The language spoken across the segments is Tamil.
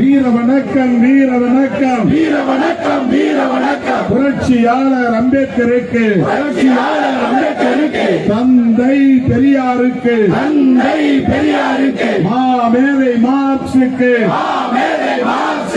வீர வணக்கம் வீர வணக்கம் வீர வணக்கம் வீர வணக்கம் புரட்சியாளர் அம்பேத்கருக்கு. புரட்சியாளர் அம்பேத்கருக்கு. தந்தை பெரியாருக்கு. தந்தை பெரியாருக்கு. மாமேதை மார்க்சுக்கு மேதை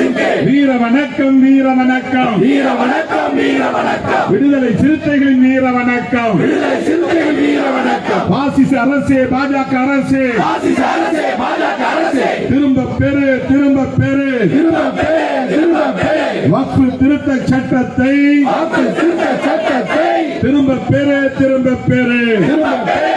மார்க்சுக்கு வீர வணக்கம் வீர வணக்கம் வீர வணக்கம் வீர வணக்கம் விடுதலை சிறுத்தைகளின் வீர வணக்கம் விடுதலை சிறுத்தைகள் வீர வணக்கம் பாசிச அரசே பாஜக அரசே. பாசிச அரசே பாஜக அரசே. திரும்ப பெறு திரும்ப பெறு. திரும்ப பெரு திரும்ப பெரு வக்ஃபு திருத்த சட்டத்தை வாக்கு திருத்த சட்டத்தை திரும்ப பெறு திரும்ப பெரு திரும்ப பெரு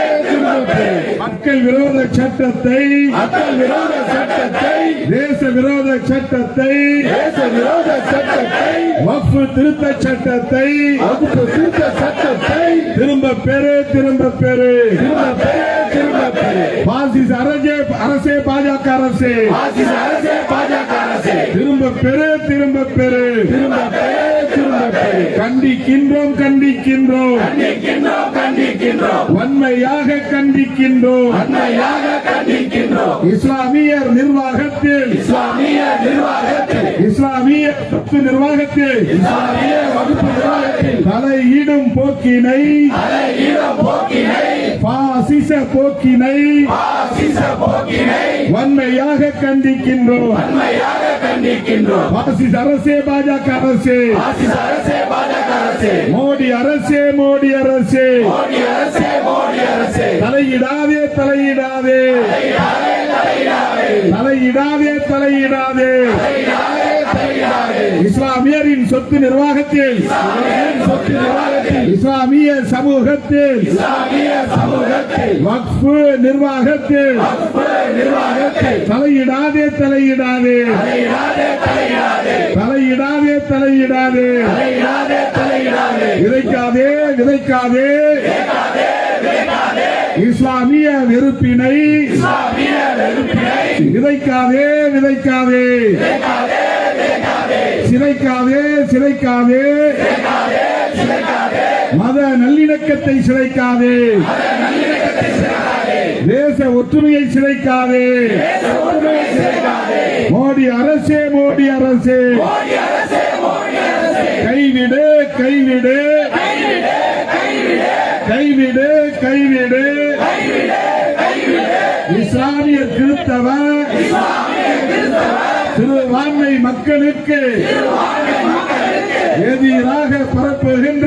மக்கள் விரோத சட்டத்தை மக்கள் விரோத சட்டத்தை தேச விரோத சட்டத்தை தேச விரோத சட்டத்தை வக்ஃபு திருத்த சட்டத்தை வகுப்பு திருத்த சட்டத்தை திரும்ப பெறு திரும்ப பெறு. திரும்ப பெரு திரும்ப பெரு பாசிச அரசே அரசே பாஜக அரசே. பாசிச அரசே பாஜக அரசே. திரும்ப பெறு திரும்ப பெரு திரும்ப பெரு கண்டிக்கின்றோம் கண்டிக்கின்றோம். கண்டிக்கின்றோம் கண்டிக்கின்றோம். வன்மையாக கண்டிக்கின்றோம். கண்டிக்கின்றோம். இஸ்லாமியர் நிர்வாகத்தில். இஸ்லாமிய நிர்வாகத்தில். இஸ்லாமிய சொத்து நிர்வாகத்தில். இஸ்லாமிய வகுப்பு நிர்வாகத்தில். தலையிடும் போக்கினை. போக்கினை. பாசிச போக்கினை பாசிச போக்கினை வன்மையாக கண்டிக்கின்றோம். உண்மையாக கண்டிக்கின்றோம். பாசிச அரசே பாஜக அரசே. பாசிச அரசே பாஜக அரசே. மோடி அரசே மோடி அரசே. மோடி அரசே மோடி அரசே. தலையிடாதே தலையிடாதே. தலையிடாதே தலையிடாதே. இஸ்லாமியரின் சொத்து நிர்வாகத்தில் சமூகத்தில். இஸ்லாமிய சமூகத்தில். வக்ஃபு நிர்வாகத்தில். தலையிடாதே தலையிடாதே. தலையிடாதே தலையிடாதே. தலையிடாதே தலையிடாதே. தலையிடாதே தலையிடாதே. விதைக்காதே விதைக்காதே. இஸ்லாமிய வெறுப்பினை. இஸ்லாமிய வெறுப்பினை. விதைக்காதே. விதைக்காதே சிதைக்காதே சிதைக்காதே. மத நல்லிணக்கத்தை சிதைக்காதே. தேச ஒற்றுமையை சிதைக்காதே. மோடி அரசே மோடி அரசே. கைவிடு கைவிடு. கைவிடு கைவிடு. இஸ்லாமிய கிறிஸ்தவ. சிறுபான்மை மக்களுக்கு எதிராக பரப்புகின்ற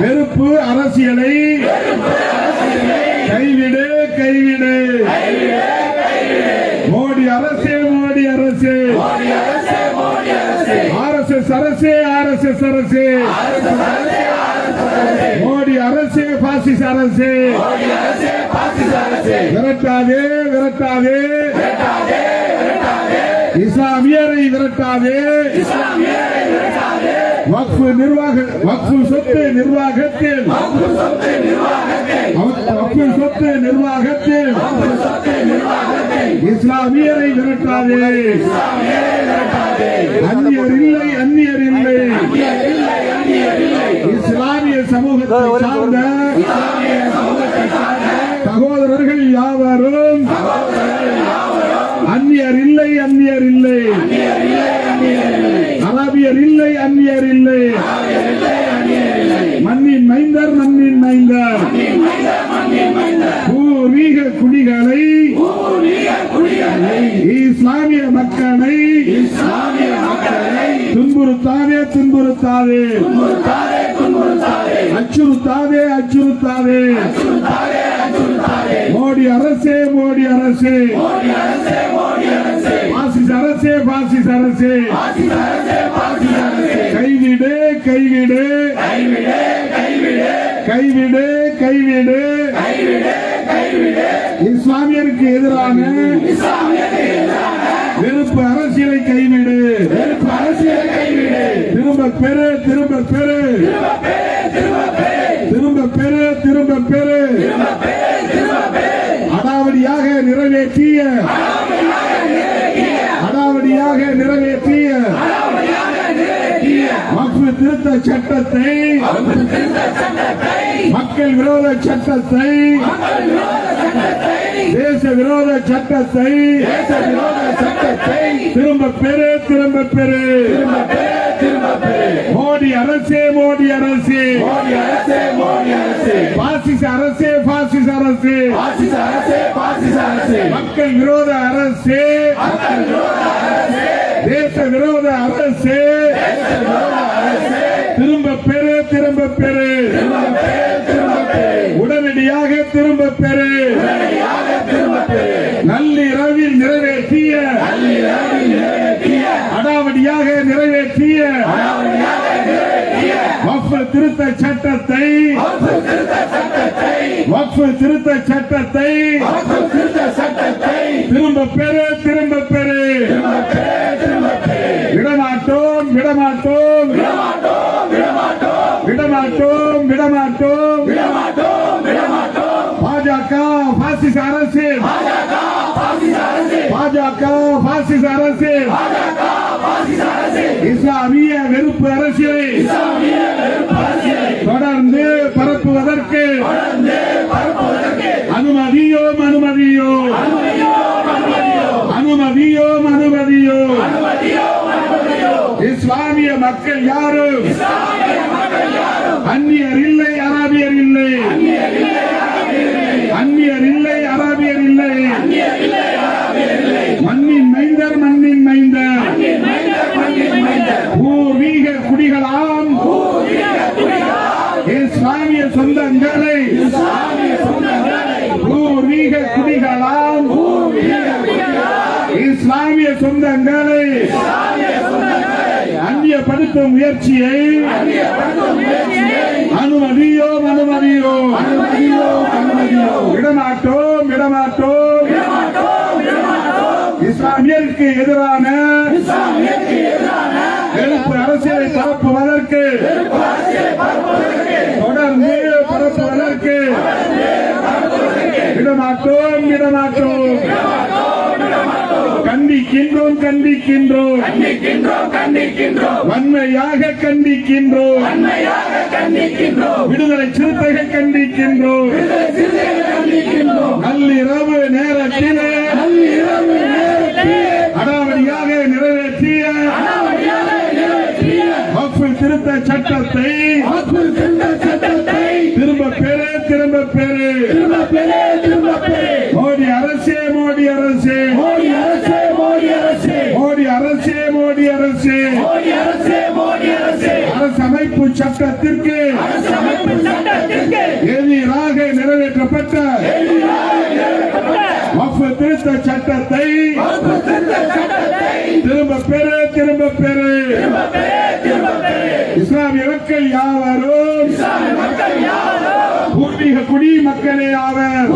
வெறுப்பு அரசியலை ஆர்எஸ்எஸ் அரசே ஆர்எஸ்எஸ் அரசே. மோடி அரசே பாசிச அரசு. விரட்டாதே விரட்டாதே. இஸ்லாமியரை விரட்டாதே. வக்ஃபு நிர்வாக வக்ஃபு சொத்து நிர்வாகத்தில். வக்ஃபு சொத்து நிர்வாகத்தில். இஸ்லாமியரை விரட்டாதே. அந்நியர் இல்லை அந்நியர் இல்லை இஸ்லாமிய சமூகத்தை சார்ந்த சகோதரர்கள் யாவரும் அந்நியர் இல்லை அந்நியர் இல்லை அரபியர் இல்லை அந்நியர் இல்லை மண்ணின் மைந்தர் மண்ணின் மைந்தர். பூர்வீக குடிகளை இஸ்லாமிய மக்களை இஸ்லாமிய மக்களை துன்புறுத்தாதே துன்புறுத்தாதே. அச்சுறுத்தாதே அச்சுறுத்தாதே. மோடி அரசே மோடி அரசே. பாசிஸ் அரசே பாசிஸ் அரசே. கைவிடு கைவிடு. கைவிடு கைவிடு. இஸ்லாமியருக்கு எதிரான வெறுப்பு அரசியலை கைவிடு. வெறுப்பு அரசியலை கைவிடு. திரும்ப பெரு திரும்ப பெரு திரும்ப பெரு திரும்ப பெரு அடாவடியாக நிறைவேற்றிய. அடாவடியாக நிறைவேற்றிய. வக்ஃபு திருத்த சட்டத்தை. மக்கள் விரோத சட்டத்தை. தேச விரோத சட்டத்தை தேச விரோத சட்டத்தை திரும்ப பெறு திரும்ப பெறு திரும்ப பெறு திரும்ப பெறு மோடி அரசே மோடி அரசே. மோடி அரசே மோடி அரசே. பாசிச அரசே பாசிச அரசே. பாசிச அரசே பாசிச அரசே. மக்கள் விரோத அரசே. மக்கள் விரோத அரசே. தேச விரோத அரசே. தேச விரோத அரசே. திரும்ப பெறு திரும்ப பெறு திரும்ப பெறு திரும்ப பெறு உடனடியாக திரும்ப பெறு உடனடியாக அடாவடியாக நிறைவேற்றிய வக்ஃபு திருத்த சட்டத்தை வக்ஃபு திருத்த சட்டத்தை திரும்ப பெறு திரும்ப பெறு. விடமாட்டோம் விடமாட்டோம். விடமாட்டோம் விடமாட்டோம். பாஜக பாசிச அரசு. பாஜக பாஜக பாசிச அரசு. இஸ்லாமிய வெறுப்பு அரசியலை தொடர்ந்து பரப்புவதற்கு அனுமதியோம் அனுமதியோ அனுமதியோம் அனுமதியோ இஸ்லாமிய மக்கள் யாரும் இஸ்லாமிய சொந்தங்களை அந்நிய படுத்தும் முயற்சியை அனுமதியோ அனுமதியோம் விடமாட்டோம் விடமாட்டோம் இஸ்லாமியருக்கு எதிரான எழுப்பு அரசியலை பரப்புவதற்கு கண்டிக்கின்றோம். வன்மையாக கண்டிக்கின்றோம். விடுதலை சிறுத்தைகள் கண்டிக்கின்றோம். நள்ளிரவு நேரத்திலே அடாவடியாக நிறைவேற்றிய திருத்த சட்டத்தை திரும்ப பெற திரும்ப பெற. திரும்ப பெற திரும்ப பெற. சட்டத்திற்கு எதிராக நிறைவேற்றப்பட்ட திருத்த சட்டத்தை திரும்ப பெறு திரும்ப பெறு. இஸ்லாமிய மக்கள் யாவரும் பூர்வீக குடி மக்களே ஆவர்.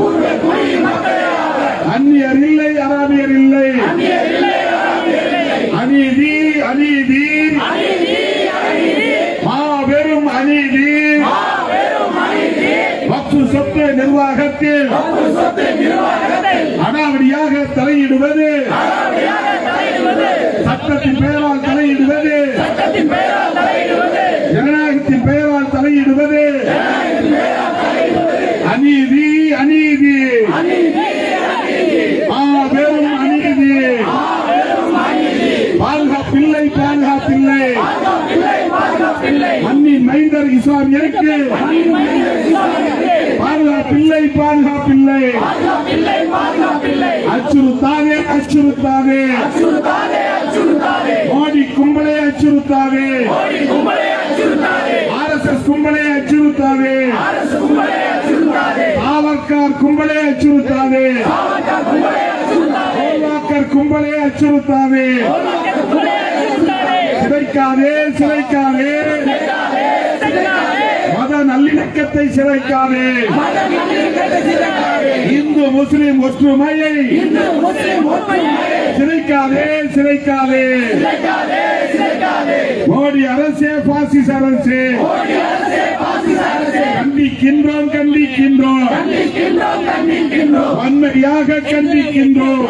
அந்நியர் இல்லை அராபியர் இல்லை. அநீதி அநீதி. நிர்வாகத்தில் அடாவடியாக தலையிடுவது சட்டத்தின் பெயரால் தலையிடுவது ஜனநாயகத்தின் பெயரால் தலையிடுவது அநீதி அநீதி மாபெரும் அநீதி பாதுகாப்பில்லை பாதுகாப்பில்லை அன்னி மைந்தர் இஸ்லாமியருக்கு பிள்ளை பாதுகாப்பில்லை. அச்சுறுத்தாதே அச்சுறுத்தாதே. மோடி கும்பலை அச்சுறுத்தாதே. ஆர் எஸ் எஸ் கும்பலை அச்சுறுத்தாதே. பாவக்கார் கும்பலை அச்சுறுத்தாதே. கோவாக்கர் கும்பலை அச்சுறுத்தாதே. சிதைக்காதே சிதைக்காதே. நல்லிணக்கத்தை சிதைக்காதே இந்து முஸ்லிம் ஒற்றுமையை சிதைக்காதே சிறைக்காதே. மோடி அரசே பாசிஸ் அரசே. கண்டிக்கின்றோம் கண்டிக்கின்றோம். வன்மையாக கண்டிக்கின்றோம்.